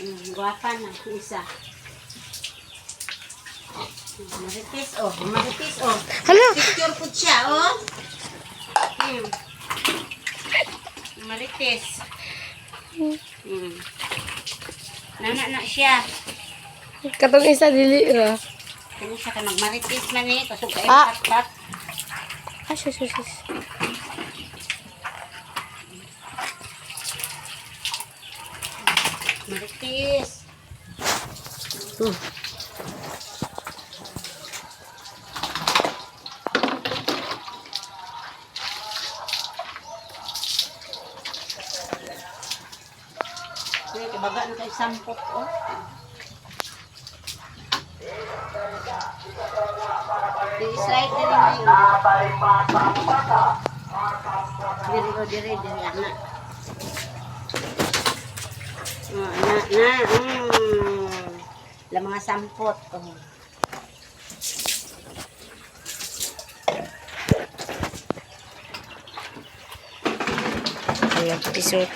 Mm, Guwapa na, isa. Marites, oh. Marites, oh. Hala! Picture po siya, oh. Hmm. Marites. Hmm. Nana na siya. Katong isa dili ra. Kanya siya ka magmarites man eh. Kasog kayo Ah. pat-pat. Ah, sus, sus, sus. Maritis. Tuh. Baga kebagaan kayak sampot, oh. Di-slide na. Diri diri, diri, anak. Oh, anak na. Mm. La mga sampot. Oh. Ayan, pisot.